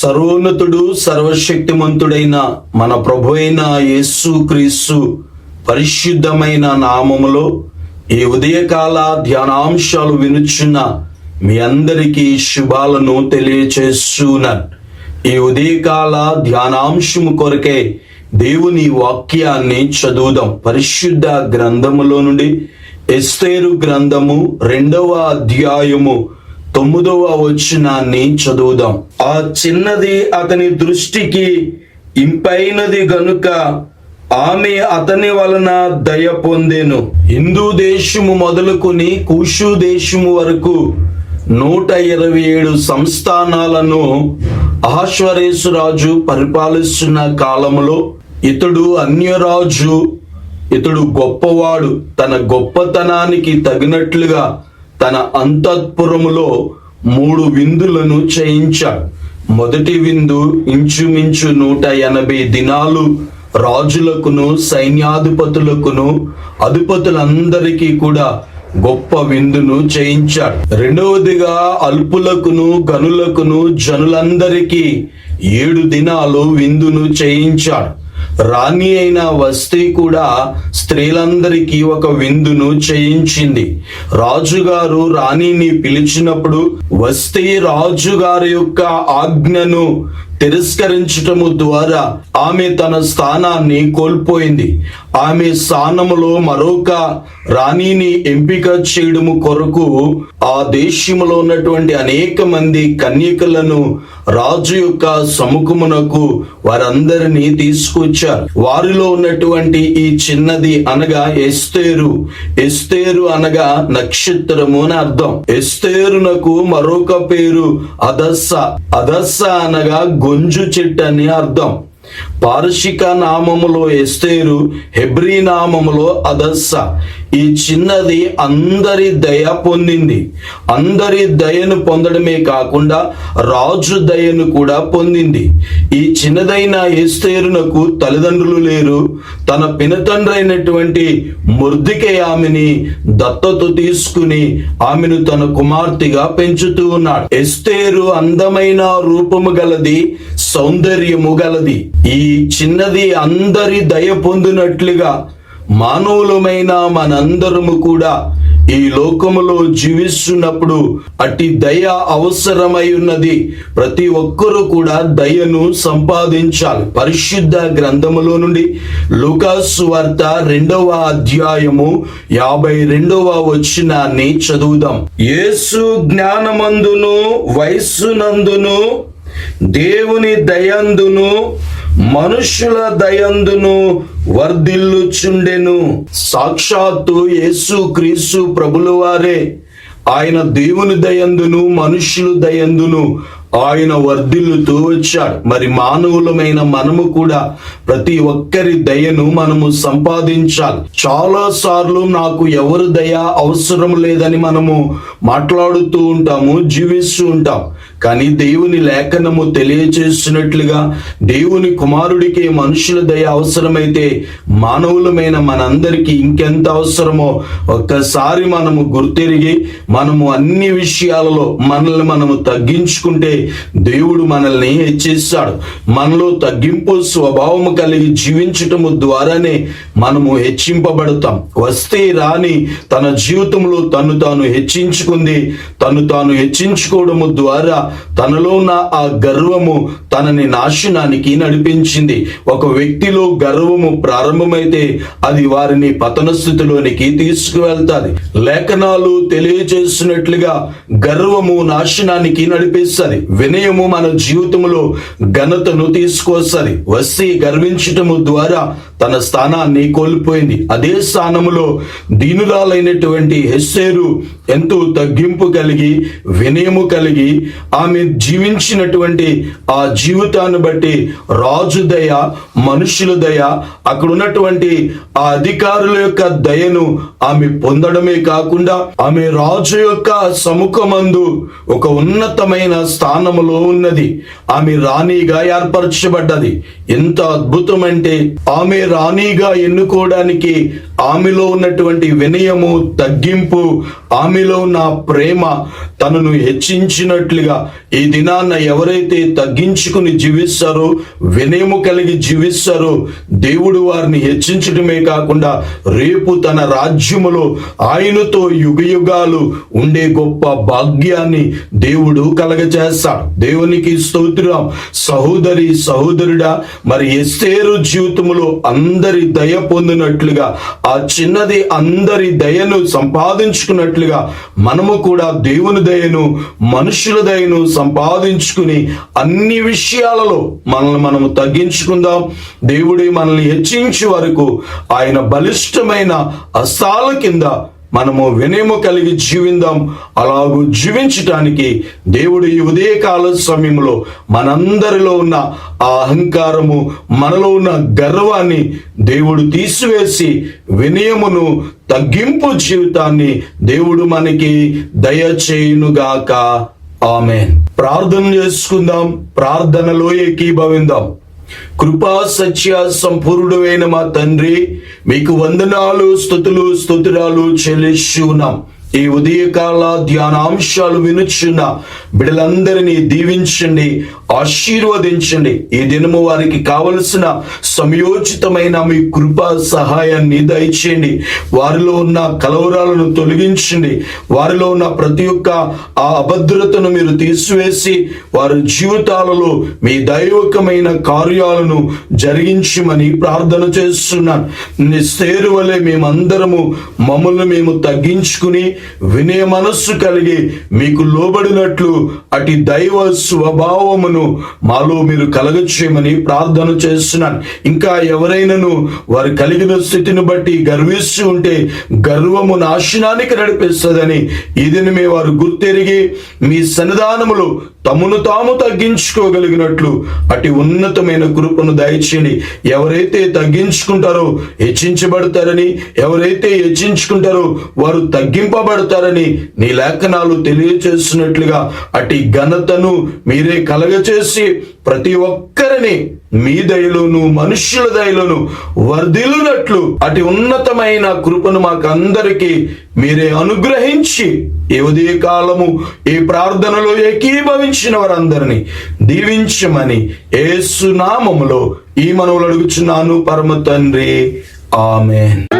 సర్వోన్నతుడు సర్వశక్తిమంతుడైన మన ప్రభు అయిన యేసు క్రీస్తు పరిశుద్ధమైన నామములో ఈ ఉదయకాల ధ్యానాంశాలు వినుచున్న మీ అందరికీ శుభాలను తెలియచేస్తున్నాను. ఈ ఉదయకాల ధ్యానాంశము కొరకే దేవుని వాక్యాన్ని చదువుదాం. పరిశుద్ధ గ్రంథములో నుండి ఎస్తేరు గ్రంథము రెండవ అధ్యాయము తొమ్మిదవ వచనాన్ని చదువుదాం. ఆ చిన్నది అతని దృష్టికి ఇంపైనది గనుక ఆమె అతని వలన దయ పొందేను. హిందూ దేశము మొదలుకొని కూషు దేశము వరకు నూట ఇరవై ఏడు సంస్థానాలను రాజు పరిపాలిస్తున్న కాలంలో ఇతడు అన్యరాజు ఇతడు గొప్పవాడు. తన గొప్పతనానికి తగినట్లుగా తన అంతఃపురములో మూడు విందులను చేయించాడు. మొదటి విందు ఇంచుమించు నూట ఎనభై దినాలు రాజులకును సైన్యాధిపతులకును అధిపతులందరికీ కూడా గొప్ప విందును చేయించాడు. రెండవదిగా అల్పులకును గనులకును జనులందరికీ ఏడు దినాలు విందును చేయించాడు. రాణి అయిన వస్తీ కూడా స్త్రీలందరికీ ఒక విందును చేయించింది. రాజుగారు రాణిని పిలిచినప్పుడు వస్తీ రాజుగారి యొక్క ఆజ్ఞను తిరస్కరించటము ద్వారా ఆమె తన స్థానాన్ని కోల్పోయింది. ఆమె స్థానములో మరొక రాణిని ఎంపిక చేయడము కొరకు ఆ దేశంలో ఉన్నటువంటి అనేక మంది కన్యకలను రాజు యొక్క సముఖమునకు వారందరినీ తీసుకొచ్చారు. వారిలో ఉన్నటువంటి ఈ చిన్నది అనగా ఎస్తేరు. ఎస్తేరు అనగా నక్షత్రము అని అర్థం. ఎస్తేరునకు మరొక పేరు అదస్స. అదస్స అనగా గొంజు చెట్టు అని అర్థం. పార్షిక నామములో ఎస్తేరు హెబ్రీ నామములో అదస్స. ఈ చిన్నది అందరి దయ పొందింది. అందరి దయను పొందడమే కాకుండా రాజు దయను కూడా పొందింది. ఈ చిన్నదైన ఎస్తేరునకు తల్లిదండ్రులు లేరు. తన పినతండ్రి అయినటువంటి ముర్దికే ఆమెని దత్తత తీసుకుని ఆమెను తన కుమార్తెగా పెంచుతూ ఉన్నాడు. ఎస్తేరు అందమైన రూపము గలది సౌందర్యము గలది. ఈ చిన్నది అందరి దయ పొందినట్లుగా మానవులమైన మనందరము కూడా ఈ లోకములో జీవిస్తున్నప్పుడు అట్టి దయ అవసరమై ఉన్నది. ప్రతి ఒక్కరూ కూడా దయను సంపాదించాలి. పరిశుద్ధ గ్రంథములో నుండి లూకాసు వార్త రెండవ అధ్యాయము యాభై రెండవ వచ్చినాన్ని చదువుదాం. యేసు జ్ఞానమందును వయస్సునందును దేవుని దయందును మనుషుల దయందును వర్ధిల్లుచుండెను. సాక్షాత్తు యేసు క్రీస్తు ప్రభుల వారే. ఆయన దేవుని దయందును మనుషులు దయందును ఆయన వర్ధిల్లుతూ వచ్చాడు మరి మానవులమైన మనము కూడా ప్రతి ఒక్కరి దయను మనము సంపాదించాలి. చాలా సార్లు నాకు ఎవరు దయ అవసరం లేదని మనము మాట్లాడుతూ ఉంటాము జీవిస్తూ ఉంటాం. కానీ దేవుని లేఖనము తెలియచేస్తున్నట్లుగా దేవుని కుమారుడికి మనుషుల దయ అవసరమైతే మానవులమైన మనందరికీ ఇంకెంత అవసరమో ఒక్కసారి మనము గుర్తిరిగి మనము అన్ని విషయాలలో మనల్ని మనము తగ్గించుకుంటే దేవుడు మనల్ని హెచ్చిస్తాడు. మనలో తగ్గింపు స్వభావము కలిగి జీవించటము ద్వారానే మనము హెచ్చింపబడతాం. వస్తే రాని తన జీవితంలో తను తాను హెచ్చించుకుంది తను తాను హెచ్చించుకోవడము ద్వారా తనలో ఉన్న ఆ గర్వము తనని నాశనానికి నడిపించింది. ఒక వ్యక్తిలో గర్వము ప్రారంభమైతే అది వారిని పతన స్థితిలోనికి తీసుకువెళ్తాది. లేఖనాలు తెలియజేస్తున్నట్లుగా గర్వము నాశనానికి నడిపిస్తుంది. వినయము మన జీవితంలో ఘనతను తీసుకొస్తుంది. వస్తే గర్వించటము ద్వారా తన స్థానాన్ని కోల్పోయింది. అదే స్థానములో దీనురాలైనటువంటి హెస్సేరు ఎంతో తగ్గింపు కలిగి వినయము కలిగి ఆమె జీవించినటువంటి ఆ జీవితాన్ని బట్టి రాజు దయ మనుషుల దయ అక్కడ ఉన్నటువంటి ఆ అధికారుల యొక్క దయను ఆమె పొందడమే కాకుండా ఆమె రాజు యొక్క సముఖమందు ఒక ఉన్నతమైన స్థానములో ఉన్నది. ఆమె రాణిగా ఏర్పరచబడ్డది. ఎంత అద్భుతమంటే ఆమె రాణిగా ఎన్నుకోవడానికి ఆమెలో ఉన్నటువంటి వినయము తగ్గింపు ఆమెలో ఉన్న ప్రేమ తనను హెచ్చించినట్లుగా ఈ దినాన్న ఎవరైతే తగ్గించుకుని జీవిస్తారో వినయము కలిగి జీవిస్తారో దేవుడు వారిని హెచ్చించడమే కాకుండా రేపు తన రాజ్యములో ఆయనతో యుగ యుగాలు ఉండే గొప్ప భాగ్యాన్ని దేవుడు కలగజేస్తాడు దేవునికి స్తోత్రం. సహోదరి సహోదరుడా మరి ఎస్తేరు జీవితములో అందరి దయ పొందినట్లుగా ఆ చిన్నది అందరి దయను సంపాదించుకున్నట్లుగా మనము కూడా దేవుని దయను మనుషుల దయను సంపాదించుకుని అన్ని విషయాలలో మనల్ని మనము తగ్గించుకుందాం. దేవుడే మనల్ని హెచ్చించే వరకు ఆయన బలిష్టమైన అస్తాల కింద మనము వినయము కలిగి జీవిందాం. అలాగూ జీవించటానికి దేవుడు ఈ ఉదయకాల సమయంలో మనందరిలో ఉన్న ఆ అహంకారము మనలో ఉన్న గర్వాన్ని దేవుడు తీసివేసి వినయమును తగ్గింపు జీవితాన్ని దేవుడు మనకి దయచేయునుగాక. ఆమె ప్రార్థన చేసుకుందాం. ప్రార్థనలో ఏకీభవిందాం కృపా సత్య సంపూర్ణుడైన మా తండ్రి మీకు వందనాలు స్థుతులు స్తుతురాలు చెల్లిస్తున్నాం ఈ ఉదయకాల ధ్యానాంశాలు వినుచున్న. బిడ్డలందరినీ దీవించండి ఆశీర్వదించండి. ఈ దినము వారికి కావలసిన సమయోచితమైన మీ కృపా సహాయాన్ని దయచేయండి. వారిలో ఉన్న కలవరాలను తొలగించండి. వారిలో ఉన్న ప్రతి ఒక్క ఆ అభద్రతను మీరు తీసివేసి వారి జీవితాలలో మీ దైవకమైన కార్యాలను జరిగించమని ప్రార్థన చేస్తున్నాను. నిస్తేరు వలె మేమందరము మమ్మల్ని మేము తగ్గించుకుని వినే మనస్సు కలిగి మీకు లోబడినట్లు అటు దైవ స్వభావమును మాలో మీరు కలగచేయమని ప్రార్థన చేస్తున్నాను. ఇంకా ఎవరైనాను వారు కలిగిన స్థితిని బట్టి గర్విస్తూ ఉంటే గర్వము నాశనానికి నడిపిస్తుందని ఇది మీ వారు గుర్తెరిగి మీ సన్నిధానములో తమను తాము తగ్గించుకోగలిగినట్లు అటు ఉన్నతమైన కృపను దయచేయండి. ఎవరైతే తగ్గించుకుంటారో హెచ్చించబడతారని ఎవరైతే హెచ్చించుకుంటారో వారు తగ్గింపబడతారని నీ లేఖనాలు తెలియచేస్తున్నట్లుగా అటు ఘనతను మీరే కలగచేసి ప్రతి ఒక్కరిని మీ దయలోను మనుష్యుల దయలోను వర్ధిల్లునట్లు అటు ఉన్నతమైన కృపను మాకందరికీ మీరే అనుగ్రహించి ఈ ఉదయ కాలము ఈ ప్రార్థనలో ఏకీభవించిన వారందరినీ దీవించమని ఏసునామములో ఈ మనవులు అడుగుచున్నాను పరమ తండ్రి. ఆమెన్.